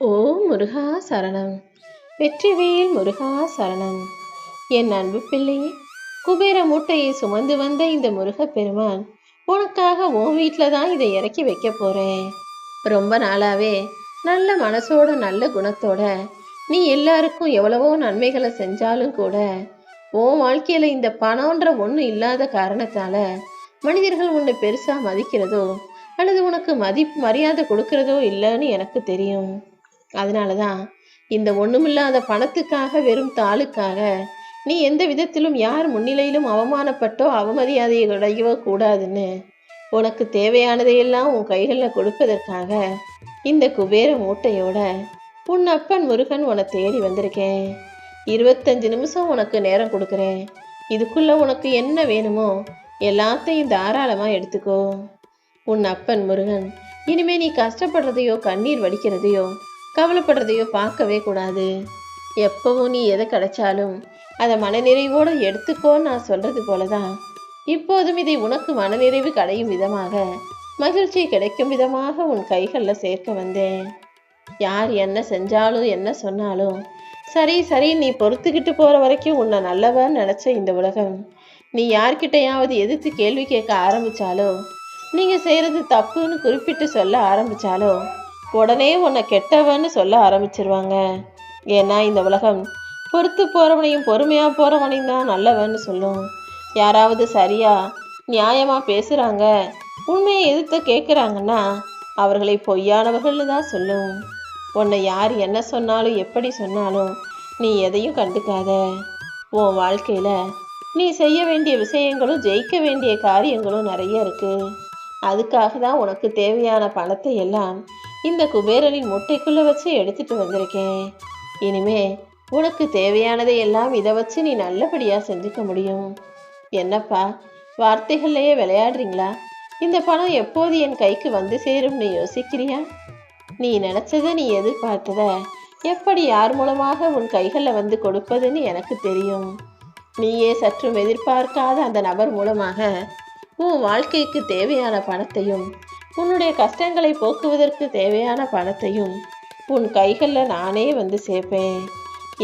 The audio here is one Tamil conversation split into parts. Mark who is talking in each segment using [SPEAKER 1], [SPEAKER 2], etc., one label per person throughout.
[SPEAKER 1] ஓ முருகா சரணம். வெற்றிவேல் முருகா சரணம். என் அன்பு பிள்ளையே குபேர மூட்டையை சுமந்து வந்த இந்த முருக பெருமான் உனக்காக உன் வீட்டில் தான் இதை இறக்கி வைக்க போறேன். ரொம்ப நாளாவே நல்ல மனசோட நல்ல குணத்தோட நீ எல்லாருக்கும் எவ்வளவோ நன்மைகளை செஞ்சாலும் கூட உன் வாழ்க்கையில இந்த பணம்ன்ற ஒண்ணு இல்லாத காரணத்தால மனிதர்கள் உன்னை பெருசா மதிக்கிறதோ அல்லது உனக்கு மதிப்பு மரியாதை கொடுக்கிறதோ இல்லைன்னு எனக்கு தெரியும். அதனால தான் இந்த ஒண்ணுமில்லாத பணத்துக்காக வெறும் தாளுக்காக நீ எந்த விதத்திலும் யார் முன்னிலையிலும் அவமானப்பட்டோ அவமரியாதையை அடையவோ கூடாதுன்னு உனக்கு தேவையானதையெல்லாம் உன் கைகளில் கொடுப்பதற்காக இந்த குபேர மூட்டையோட உன் அப்பன் முருகன் உன்னை தேடி வந்திருக்கேன். இருபத்தஞ்சு நிமிஷம் உனக்கு நேரம் கொடுக்குறேன். இதுக்குள்ளே உனக்கு என்ன வேணுமோ எல்லாத்தையும் தாராளமாக எடுத்துக்கோ. உன் அப்பன் முருகன் இனிமே நீ கஷ்டப்படுறதையோ கண்ணீர் வடிக்கிறதையோ கவலைப்படுறதையோ பார்க்கவே கூடாது. எப்பவும் நீ எதை கிடைச்சாலும் அதை மனநிறைவோடு எடுத்துக்கோன்னு நான் சொல்கிறது போல தான் இப்போதும் இதை உனக்கு மனநிறைவு கிடையும் விதமாக மகிழ்ச்சி கிடைக்கும் விதமாக உன் கைகளில் சேர்க்க வந்தேன். யார் என்ன செஞ்சாலும் என்ன சொன்னாலும் சரி சரி நீ பொறுத்துக்கிட்டு போகிற வரைக்கும் உன்னை நல்லவன்னு நினச்ச இந்த உலகம். நீ யார்கிட்டையாவது எதிர்த்து கேள்வி கேட்க ஆரம்பித்தாலோ நீங்கள் செய்கிறது தப்புன்னு குறிப்பிட்டு சொல்ல ஆரம்பித்தாலோ உடனே உன்னை கெட்டவன்னு சொல்ல ஆரம்பிச்சிருவாங்க. ஏன்னா இந்த உலகம் பொறுத்து போகிறவனையும் பொறுமையாக போகிறவனையும் தான் நல்லவன்னு சொல்லும். யாராவது சரியா நியாயமாக பேசுகிறாங்க உண்மையை எதிர்த்து கேட்குறாங்கன்னா அவர்களை பொய்யானவர்கள்னு தான் சொல்லும். உன்னை யார் என்ன சொன்னாலும் எப்படி சொன்னாலும் நீ எதையும் கண்டுக்காத. உன் வாழ்க்கையில் நீ செய்ய வேண்டிய விஷயங்களும் ஜெயிக்க வேண்டிய காரியங்களும் நிறைய இருக்குது அதுக்காக தான் உனக்கு தேவையான பணத்தை எல்லாம் இந்த குபேரனின் முட்டைக்குள்ளே வச்சு எடுத்துட்டு வந்திருக்கேன். இனிமே உனக்கு தேவையானதை எல்லாம் இதை வச்சு நீ நல்லபடியா செஞ்சுக்க முடியும். என்னப்பா வார்த்தைகள்லையே விளையாடுறீங்களா? இந்த பணம் எப்போது என் கைக்கு வந்து சேரும்னு யோசிக்கிறியா? நீ நினச்சதை நீ எதிர்பார்த்தத. எப்படி யார் மூலமாக உன் கைகளில் வந்து கொடுப்பதுன்னு எனக்கு தெரியும். நீயே சற்றும் எதிர்பார்க்காத அந்த நபர் மூலமாக உன் வாழ்க்கைக்கு தேவையான பணத்தையும் உன்னுடைய கஷ்டங்களை போக்குவதற்கு தேவையான பணத்தையும் உன் கைகளில் நானே வந்து சேர்ப்பேன்.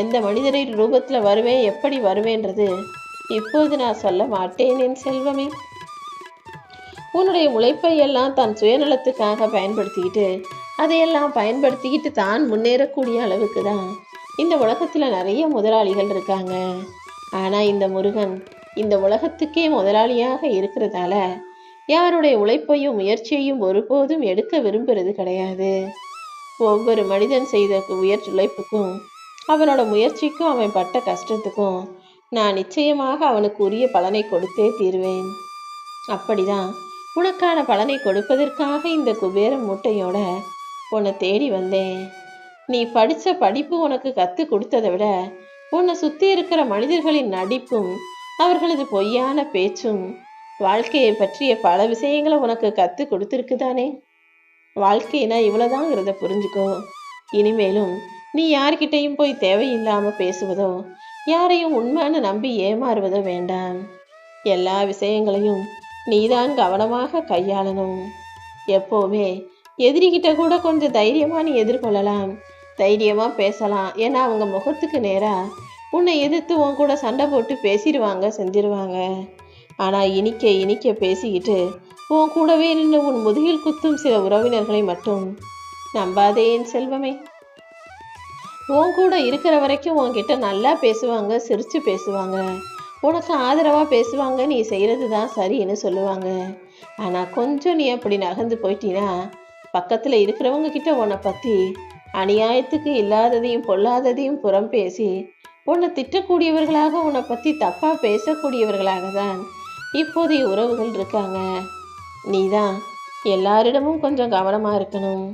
[SPEAKER 1] எந்த மனிதரின் ரூபத்தில் வருவேன் எப்படி வருவேன்றது இப்போது நான் சொல்ல மாட்டேன் என் செல்வமே. உன்னுடைய உழைப்பை எல்லாம் தன் சுயநலத்துக்காக பயன்படுத்திக்கிட்டு அதையெல்லாம் பயன்படுத்திக்கிட்டு தான் முன்னேறக்கூடிய அளவுக்கு தான் இந்த உலகத்தில் நிறைய முதலாளிகள் இருக்காங்க. ஆனால் இந்த முருகன் இந்த உலகத்துக்கே முதலாளியாக இருக்கிறதால யாருடைய உழைப்பையும் முயற்சியையும் ஒருபோதும் எடுக்க விரும்புறது கிடையாது. ஒவ்வொரு மனிதன் செய்த உயர் உழைப்புக்கும் அவனோட முயற்சிக்கும் அவன் பட்ட கஷ்டத்துக்கும் நான் நிச்சயமாக அவனுக்கு உரிய பலனை கொடுத்தே தீருவேன். அப்படிதான் உனக்கான பலனை கொடுப்பதற்காக இந்த குபேர மூட்டையோட உன்னை தேடி வந்தேன். நீ படித்த படிப்பு உனக்கு கற்றுக் கொடுத்ததை விட உன்னை சுற்றி இருக்கிற மனிதர்களின் நடிப்பும் அவர்களது பொய்யான பேச்சும் வாழ்க்கையை பற்றிய பல விஷயங்களை உனக்கு கத்து கொடுத்துருக்குதானே? வாழ்க்கைனா இருந்த புரிஞ்சுக்கோ. இனிமேலும் நீ யார்கிட்டையும் போய் தேவையில்லாமல் பேசுவதோ யாரையும் உண்மைன்னு நம்பி ஏமாறுவதோ வேண்டாம். எல்லா விஷயங்களையும் நீதான் கவனமாக கையாளணும். எப்போவுமே எதிரிகிட்ட கூட கொஞ்சம் தைரியமாக நீ எதிர்கொள்ளலாம். தைரியமாக பேசலாம். ஏன்னா அவங்க முகத்துக்கு நேராக உன்னை எதிர்த்து உன் கூட சண்டை போட்டு பேசிடுவாங்க செஞ்சிருவாங்க. ஆனால் இனிக்க இனிக்க பேசிக்கிட்டு உன் கூடவே நின்று உன் முதுகில் குத்தும் சில உறவினர்களை மட்டும் நம்பாதே என் செல்வமே. உன் கூட இருக்கிற வரைக்கும் உன்கிட்ட நல்லா பேசுவாங்க சிரித்து பேசுவாங்க. உனக்கு ஆதரவாக பேசுவாங்க நீ செய்கிறது தான் சரின்னு சொல்லுவாங்க. ஆனால் கொஞ்சம் நீ அப்படி நகர்ந்து போயிட்டீன்னா பக்கத்தில் இருக்கிறவங்க கிட்ட உன்னை பற்றி அநியாயத்துக்கு இல்லாததையும் பொல்லாததையும் புறம் பேசி உன்னை திட்டக்கூடியவர்களாக உன்னை பற்றி தப்பாக பேசக்கூடியவர்களாக தான் இப்போதைய உறவுகள் இருக்காங்க. நீதான். எல்லாரிடமும் கொஞ்சம் கவனமாக இருக்கணும்.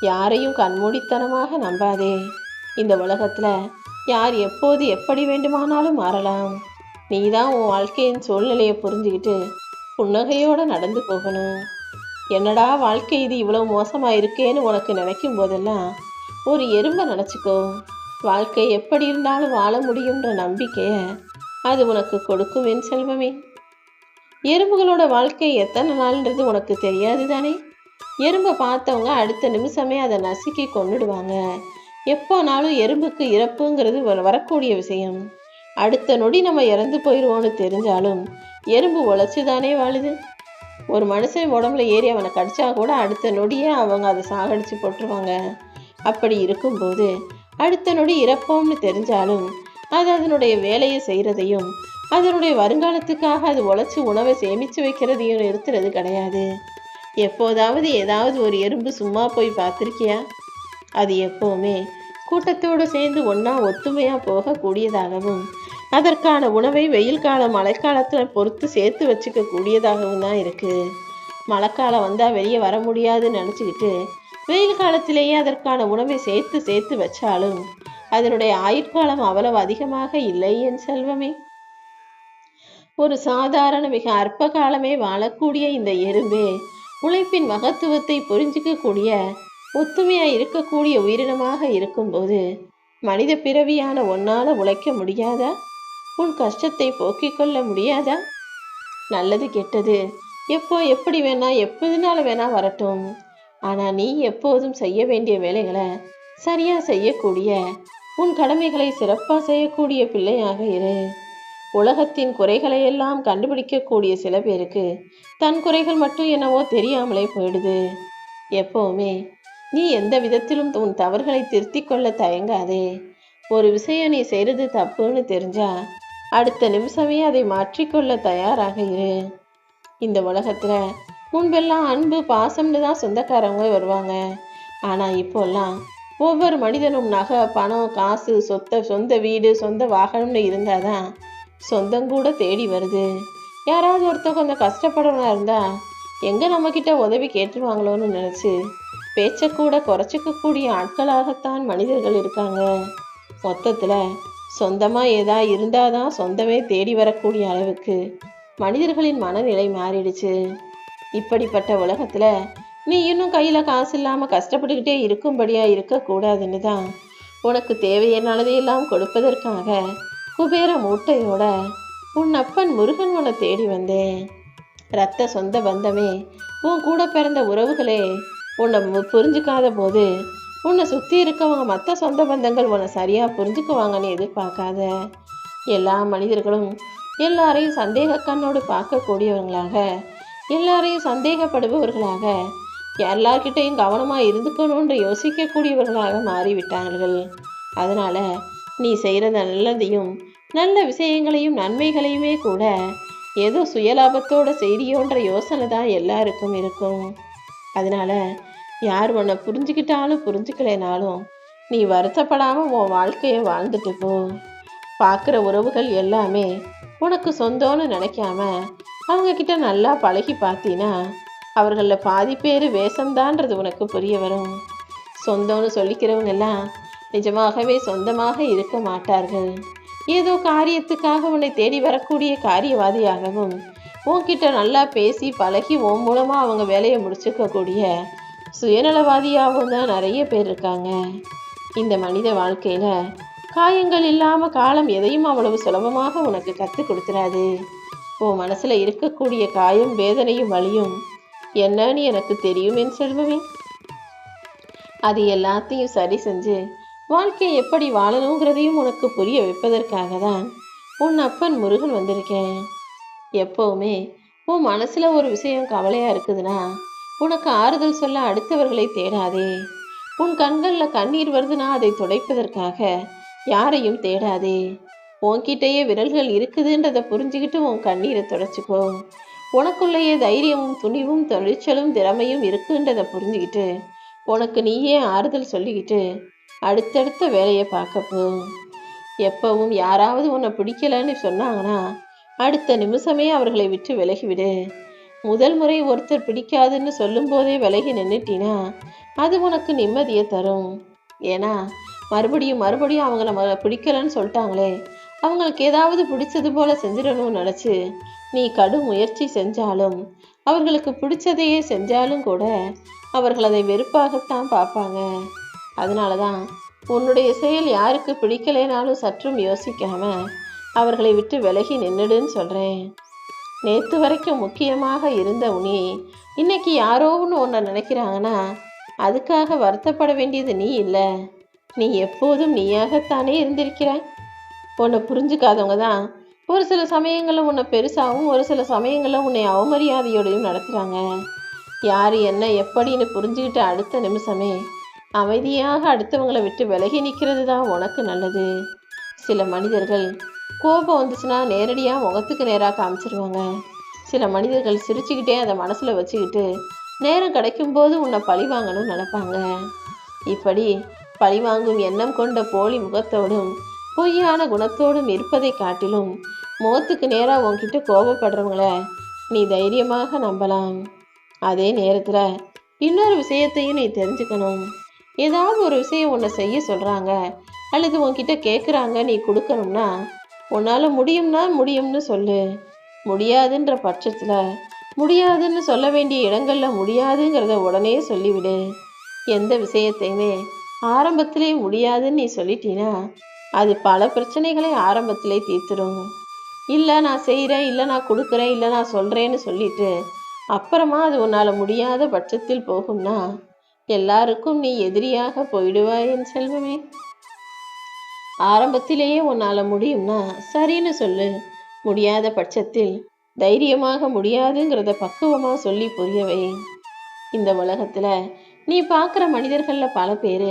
[SPEAKER 1] யாரையும் கண்மூடித்தனமாக நம்பாதே. இந்த உலகத்தில் யார் எப்போது எப்படி வேண்டுமானாலும் மாறலாம். நீதான் உன் வாழ்க்கையின் சூழ்நிலையை புரிஞ்சுக்கிட்டு புன்னகையோடு நடந்து போகணும். என்னடா வாழ்க்கை இது இவ்வளோ மோசமாக இருக்கேன்னு உனக்கு நினைக்கும் போதெல்லாம் ஒரு எறும்பை நினச்சிக்கோ. வாழ்க்கை எப்படி இருந்தாலும் வாழ முடியுன்ற நம்பிக்கையை அது உனக்கு கொடுக்கும் என் செல்வமே. எறும்புகளோட வாழ்க்கை எத்தனை நாள்ன்றது உனக்கு தெரியாது தானே எறும்பை பார்த்தவங்க அடுத்த நிமிஷமே அதை நசுக்கி கொன்னுடுவாங்க. எப்போனாலும் எறும்புக்கு இறப்புங்கிறது வரக்கூடிய விஷயம். அடுத்த நொடி நம்ம இறந்து போயிடுவோம்னு தெரிஞ்சாலும் எறும்பு உழைச்சி தானே வாழுது. ஒரு மனுஷன் உடம்புல ஏறி அவனை கடிச்சா கூட அடுத்த நொடியே அவங்க அதை சாகடிச்சு போட்டுருவாங்க. அப்படி இருக்கும்போது அடுத்த நொடி இறப்போம்னு தெரிஞ்சாலும் அது அதனுடைய வேலையை செய்கிறதையும் அதனுடைய வருங்காலத்துக்காக அது உழைச்சி உணவை சேமித்து வைக்கிறதையும் நிறுத்துறது கிடையாது. எப்போதாவது ஏதாவது ஒரு எறும்பு சும்மா போய் பார்த்துருக்கியா? அது எப்போவுமே கூட்டத்தோடு சேர்ந்து ஒன்றா ஒத்துமையாக போகக்கூடியதாகவும் அதற்கான உணவை வெயில் காலம் மழைக்காலத்தில் பொறுத்து சேர்த்து வச்சுக்க கூடியதாகவும் தான் இருக்குது மழைக்காலம் வந்தால் வெளியே வர முடியாதுன்னு நினச்சிக்கிட்டு வெயில் காலத்திலேயே அதற்கான உணவை சேர்த்து சேர்த்து வச்சாலும் அதனுடைய ஆயுட்காலம் அவ்வளவு அதிகமாக இல்லை என் செல்வமே. ஒரு சாதாரண மிக அற்ப காலமே வாழக்கூடிய இந்த எறும்பே உழைப்பின் மகத்துவத்தை புரிஞ்சிக்கக்கூடிய ஒத்துமையாக இருக்கக்கூடிய உயிரினமாக இருக்கும்போது மனித பிறவியான ஒன்னால் உழைக்க முடியாதா? உன் கஷ்டத்தை போக்கிக் கொள்ள முடியாதா? நல்லது கெட்டது எப்போ எப்படி வேணா எப்போதுனால வேணா வரட்டும். ஆனா நீ எப்போதும் செய்ய வேண்டிய வேலைகளை சரியா செய்யக்கூடிய உன் கடமைகளை சிறப்பாக செய்யக்கூடிய பிள்ளையாக இரு. உலகத்தின் குறைகளை எல்லாம் கண்டுபிடிக்கக்கூடிய சில பேருக்கு தன் குறைகள் மட்டும் என்னவோ தெரியாமலே போயிடுது. எப்பவுமே நீ எந்த விதத்திலும் உன் தவறுகளை திருத்தி கொள்ள தயங்காதே. ஒரு விஷயம் நீ செய்கிறது தப்புன்னு தெரிஞ்சா அடுத்த நிமிஷமே அதை மாற்றிக்கொள்ள தயாராக இரு. இந்த உலகத்தில் முன்பெல்லாம் அன்பு பாசம்னு தான் சொந்தக்காரவங்க வருவாங்க. ஆனால் இப்போல்லாம் ஒவ்வொரு மனிதனும் நகை பணம் காசு சொத்த சொந்த வீடு சொந்த வாகனம்னு இருந்தாதான் சொந்தம் கூட தேடி வருது. யாராவது ஒருத்தர் கொஞ்சம் கஷ்டப்படுறவனா இருந்தா எங்க நம்ம கிட்ட உதவி கேட்டுருவாங்களோன்னு நினைச்சு பேச்சை கூட குறைச்சிக்கக்கூடிய ஆட்களாகத்தான் மனிதர்கள் இருக்காங்க. மொத்தத்தில் சொந்தமாக ஏதா இருந்தால் தான் சொந்தமே தேடி வரக்கூடிய அளவுக்கு மனிதர்களின் மனநிலை மாறிடுச்சு. இப்படிப்பட்ட உலகத்தில் நீ இன்னும் கையில் காசு இல்லாமல் கஷ்டப்பட்டுக்கிட்டே இருக்கும்படியாக இருக்கக்கூடாதுன்னு தான் உனக்கு தேவையானதையெல்லாம் கொடுப்பதற்காக குபேர மூட்டையோட உன் அப்பன் முருகன் உன்னை தேடி வந்தேன். ரத்த சொந்த பந்தமே உன் கூட பிறந்த உறவுகளே உன்னை புரிஞ்சுக்காத போது உன்னை சுற்றி இருக்கவங்க மற்ற சொந்த பந்தங்கள் உன்னை சரியாக புரிஞ்சுக்குவாங்கன்னு எதிர்பார்க்காத. எல்லா மனிதர்களும் எல்லாரையும் சந்தேக கண்ணோடு பார்க்கக்கூடியவங்களாக எல்லாரையும் சந்தேகப்படுபவர்களாக எல்லார்கிட்டையும் கவனமாக இருந்துக்கணும்னு யோசிக்கக்கூடியவர்களாக மாறிவிட்டார்கள். அதனால் நீ செய்கிற நல்லதையும் நல்ல விஷயங்களையும் நன்மைகளையுமே கூட ஏதோ சுயலாபத்தோட செய்தியோன்ற யோசனை தான் எல்லாருக்கும் இருக்கும். அதனால யார் உன்னை புரிஞ்சுக்கிட்டாலும் புரிஞ்சுக்கலைனாலும் நீ வருத்தப்படாமல் உன் வாழ்க்கையை வாழ்ந்துட்டு போ. பார்க்குற உறவுகள் எல்லாமே உனக்கு சொந்தம்னு நினைக்காம அவங்கக்கிட்ட நல்லா பழகி பார்த்தீன்னா அவர்களில் பாதி பேர் வேஷம்தான்றது உனக்கு புரிய வரும். சொந்தம்னு சொல்லிக்கிறவங்க எல்லாம் நிஜமாகவே சொந்தமாக இருக்க மாட்டார்கள். ஏதோ காரியத்துக்காக உன்னை தேடி வரக்கூடிய காரியவாதியாகவும் உன்கிட்ட நல்லா பேசி பழகி உன் மூலமாக அவங்க வேலையை முடிச்சுக்கக்கூடிய சுயநலவாதியாகவும் தான் நிறைய பேர் இருக்காங்க. இந்த மனித வாழ்க்கையில் காயங்கள் இல்லாமல் காலம் எதையும் அவ்வளவு சுலபமாக உனக்கு கற்றுக் கொடுத்துறாது. உன் மனசில் இருக்கக்கூடிய காயம் வேதனையும் வலியும் என்னன்னு எனக்கு தெரியும் என் செல்வமே அது எல்லாத்தையும் சரி செஞ்சு வாழ்க்கையை எப்படி வாழணுங்கிறதையும் உனக்கு புரிய வைப்பதற்காக தான் உன் அப்பன் முருகன் வந்திருக்கேன் எப்போவுமே உன் மனசில் ஒரு விஷயம் கவலையாக இருக்குதுன்னா உனக்கு ஆறுதல் சொல்ல அடுத்தவர்களை தேடாதே. உன் கண்களில் கண்ணீர் வருதுன்னா அதை துடைப்பதற்காக யாரையும் தேடாதே. உன்கிட்டயே விரல்கள் இருக்குதுன்றதை புரிஞ்சுக்கிட்டு உன் கண்ணீரை துடைச்சிக்கோ. உனக்குள்ளேயே தைரியமும் துணிவும் தொழிற்சலும் திறமையும் இருக்குன்றதை புரிஞ்சுக்கிட்டு உனக்கு நீயே ஆறுதல் சொல்லிக்கிட்டு அடுத்தடுத்த வேலையை பார்க்க போ எப்பவும் யாராவது உன்னை பிடிக்கலன்னு சொன்னாங்கன்னா அடுத்த நிமிஷமே அவர்களை விட்டு விலகிவிடு. முதல் முறை ஒருத்தர் பிடிக்காதுன்னு சொல்லும்போதே விலகி நின்றுட்டினா அது உனக்கு நிம்மதியை தரும். ஏன்னா மறுபடியும் மறுபடியும் அவங்க நம்ம பிடிக்கலன்னு சொல்லிட்டாங்களே அவங்களுக்கு ஏதாவது பிடிச்சது போல செஞ்சிடணும்னு நினச்சி நீ கடும் முயற்சி செஞ்சாலும் அவர்களுக்கு பிடிச்சதையே செஞ்சாலும் கூட அவர்கள் அதை வெறுப்பாகத்தான் பார்ப்பாங்க. அதனால தான் உன்னுடைய செயல் யாருக்கு பிடிக்கலைனாலும் சற்றும் யோசிக்காம அவர்களை விட்டு விலகி நின்றுடுன்னு சொல்கிறேன் நேற்று வரைக்கும் முக்கியமாக இருந்த உனி இன்னைக்கு யாரோன்னு உன்னை நினைக்கிறாங்கன்னா அதுக்காக வருத்தப்பட வேண்டியது நீ இல்லை. நீ எப்போதும் நீயாகத்தானே இருந்திருக்கிறாய்? உன்னை புரிஞ்சுக்காதவங்க தான் ஒரு சில சமயங்களில் உன்னை பெருசாகவும் ஒரு சில சமயங்களில் உன்னை அவமரியாதையோடையும் நடத்துகிறாங்க யார் என்ன எப்படின்னு புரிஞ்சுக்கிட்ட அடுத்த நிமிஷமே அமைதியாக அடுத்தவங்களை விட்டு விலகி நிற்கிறது தான் உனக்கு நல்லது. சில மனிதர்கள் கோபம் வந்துச்சுன்னா நேரடியாக முகத்துக்கு நேராக காமிச்சிருவாங்க. சில மனிதர்கள் சிரிச்சுக்கிட்டே அதை மனசில் வச்சுக்கிட்டு நேரம் கிடைக்கும்போது உன்னை பழி வாங்கணும்னு நினைப்பாங்க. இப்படி பழி வாங்கும் எண்ணம் கொண்ட போலி முகத்தோடும் பொய்யான குணத்தோடும் இருப்பதை காட்டிலும் முகத்துக்கு நேராக உன்கிட்ட கோபப்படுறவங்கள நீ தைரியமாக நம்பலாம். அதே நேரத்தில் இன்னொரு விஷயத்தையும் நீ தெரிஞ்சுக்கணும். ஏதாவது ஒரு விஷயம் உன்னை செய்ய சொல்கிறாங்க அல்லது உன்கிட்ட கேட்குறாங்க நீ கொடுக்கணும்னா உன்னால் முடியும்னா முடியும்னு சொல்லு. முடியாதுன்ற பட்சத்தில் முடியாதுன்னு சொல்ல வேண்டிய இடங்களில் முடியாதுங்கிறத உடனே சொல்லிவிடு. எந்த விஷயத்தையுமே ஆரம்பத்திலே முடியாதுன்னு நீ சொல்லிட்டீன்னா அது பல பிரச்சனைகளை ஆரம்பத்திலே தீர்த்துடும் இல்லை நான் செய்கிறேன் இல்லை நான் கொடுக்குறேன் இல்லை நான் சொல்கிறேன்னு சொல்லிட்டு அப்புறமா அது உன்னால் முடியாத பட்சத்தில் போகும்னா எல்லாருக்கும் நீ எதிரியாக போயிடுவாய் என் செல்வமே. ஆரம்பத்திலேயே உன்னால் முடியும்னா சரின்னு சொல்லு. முடியாத பட்சத்தில் தைரியமாக முடியாதுங்கிறத பக்குவமாக சொல்லி புரியவை இந்த உலகத்தில் நீ பார்க்குற மனிதர்களில் பல பேர்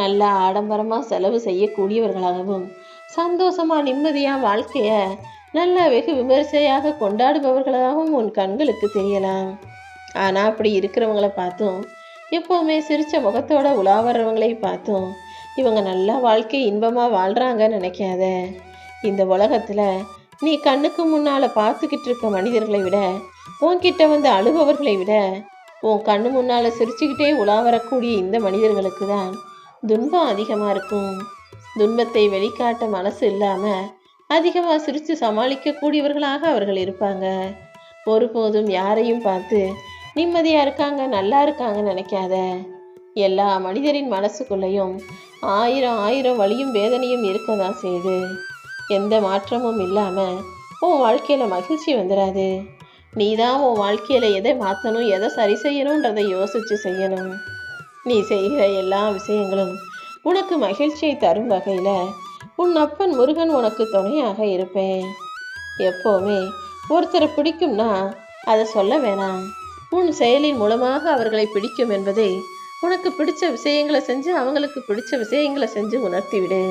[SPEAKER 1] நல்ல ஆடம்பரமாக செலவு செய்யக்கூடியவர்களாகவும் சந்தோஷமாக நிம்மதியாக வாழ்க்கையை நல்ல வெகு விமரிசையாக கொண்டாடுபவர்களாகவும் உன் கண்களுக்கு தெரியலாம். ஆனால் அப்படி இருக்கிறவங்கள பார்த்தும் எப்போவுமே சிரித்த முகத்தோட உலாவறவங்களை பார்த்தும். இவங்க நல்லா வாழ்க்கை இன்பமாக வாழ்கிறாங்கன்னு நினைக்காத. இந்த உலகத்தில் நீ கண்ணுக்கு முன்னால் பார்த்துக்கிட்டு இருக்க மனிதர்களை விட உன்கிட்ட வந்து அழுபவர்களை விட உன் கண்ணு முன்னால் சிரிச்சுக்கிட்டே உலா வரக்கூடிய இந்த மனிதர்களுக்கு தான் துன்பம் அதிகமாக இருக்கும். துன்பத்தை வெளிக்காட்ட மனசு இல்லாமல் அதிகமாக சிரித்து சமாளிக்கக்கூடியவர்களாக அவர்கள் இருப்பாங்க. ஒருபோதும் யாரையும் பார்த்து நிம்மதியாக இருக்காங்க நல்லா இருக்காங்கன்னு நினைக்காத. எல்லா மனிதரின் மனசுக்குள்ளேயும் ஆயிரம் ஆயிரம் வழியும் வேதனையும் இருக்க தான் செய்யுது. எந்த மாற்றமும் இல்லாமல் உன் வாழ்க்கையில் மகிழ்ச்சி வந்துடாது நீ தான் உன் வாழ்க்கையில் எதை மாற்றணும் எதை சரி செய்யணுன்றதை யோசித்து செய்யணும். நீ செய்கிற எல்லா விஷயங்களும் உனக்கு மகிழ்ச்சியை தரும் வகையில் உன் அப்பன் முருகன் உனக்கு துணையாக இருப்பேன். எப்போவுமே ஒருத்தரை பிடிக்கும்னா அதை சொல்ல வேணாம். உன் செயலின் மூலமாக அவர்களை பிடிக்கும் என்பதை உனக்கு பிடிச்ச விஷயங்களை செஞ்சு அவங்களுக்கு பிடிச்ச விஷயங்களை செஞ்சு உணர்த்தி விடு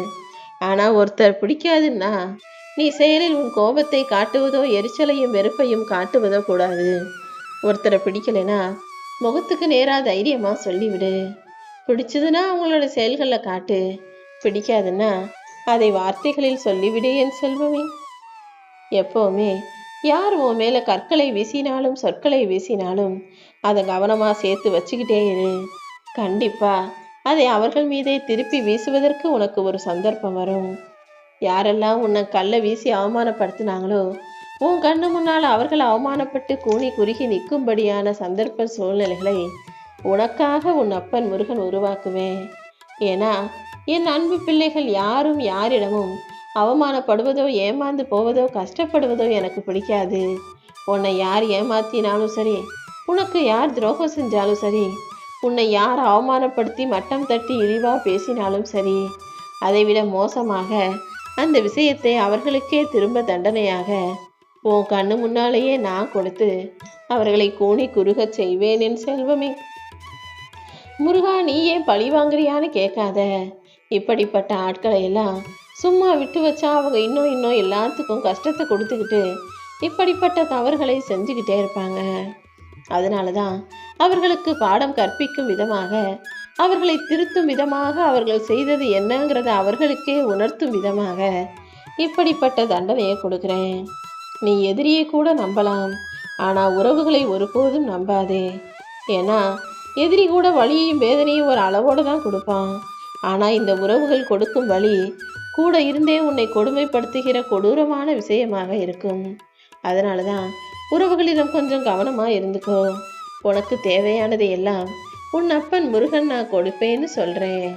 [SPEAKER 1] ஆனால் ஒருத்தர் பிடிக்காதுன்னா நீ செயலில் உன் கோபத்தை காட்டுவதோ எரிச்சலையும் வெறுப்பையும் காட்டுவதோ கூடாது. ஒருத்தரை பிடிக்கலைன்னா முகத்துக்கு நேராக தைரியமாக சொல்லிவிடு. பிடிச்சதுன்னா அவங்களோட செயல்களில் காட்டு. பிடிக்காதுன்னா அதை வார்த்தைகளில் சொல்லிவிடு என் செல்வமே. எப்போவுமே யார் உன் மேலே கற்களை வீசினாலும் சொற்களை வீசினாலும்? அதை கவனமாக சேர்த்து வச்சுக்கிட்டே இரு. கண்டிப்பா. அதை அவர்கள் மீதே திருப்பி வீசுவதற்கு உனக்கு ஒரு சந்தர்ப்பம் வரும். யாரெல்லாம் உன்னை கல்லை வீசி அவமானப்படுத்தினாங்களோ உன் கண்ணு முன்னால் அவர்கள் அவமானப்பட்டு கூனி குறுகி நிற்கும்படியான சந்தர்ப்ப சூழ்நிலைகளை உனக்காக உன் அப்பன் முருகன் உருவாக்குவேன் ஏன்னா என் அன்பு பிள்ளைகள் யாரும் யாரிடமும் அவமானப்படுவதோ ஏமாந்து போவதோ கஷ்டப்படுவதோ எனக்கு பிடிக்காது. உன்னை யார் ஏமாத்தினாலும் சரி உனக்கு யார் துரோகம் செஞ்சாலும் சரி உன்னை யார் அவமானப்படுத்தி மட்டம் தட்டி இழிவாக பேசினாலும் சரி அதைவிட மோசமாக அந்த விஷயத்தை அவர்களுக்கே திரும்ப தண்டனையாக உன் கண்ணு முன்னாலேயே நான் கொடுத்து அவர்களை கூணி குறுகச் செய்வேன் என் செல்வமே. முருகா நீ ஏன் பழி வாங்குறியான்னு கேட்காத. இப்படிப்பட்ட ஆட்களை எல்லாம் சும்மா விட்டு வச்சா அவங்க இன்னும் இன்னும் எல்லாத்துக்கும் கஷ்டத்தை கொடுத்துக்கிட்டு இப்படிப்பட்ட தவறுகளை செஞ்சுக்கிட்டே இருப்பாங்க. அதனால தான் அவர்களுக்கு பாடம் கற்பிக்கும் விதமாக அவர்களை திருத்தும் விதமாக அவர்கள் செய்தது என்னங்கிறத அவர்களுக்கே உணர்த்தும் விதமாக இப்படிப்பட்ட தண்டனையை கொடுக்குறேன். நீ எதிரியை கூட நம்பலாம் ஆனால் உறவுகளை ஒருபோதும் நம்பாதே. ஏன்னா எதிரி கூட வழியையும் வேதனையும் ஒரு அளவோடு தான் கொடுப்பான். ஆனால் இந்த உறவுகள் கொடுக்கும் வழி கூட இருந்தே உன்னை கொடுமைப்படுத்துகிற கொடூரமான விஷயமாக இருக்கும். அதனால தான் உறவுகளிடம் கொஞ்சம் கவனமாக இருந்துக்கோ. உனக்கு தேவையானதை எல்லாம் உன் அப்பன் முருகன் நான் கொடுப்பேன்னு சொல்கிறேன்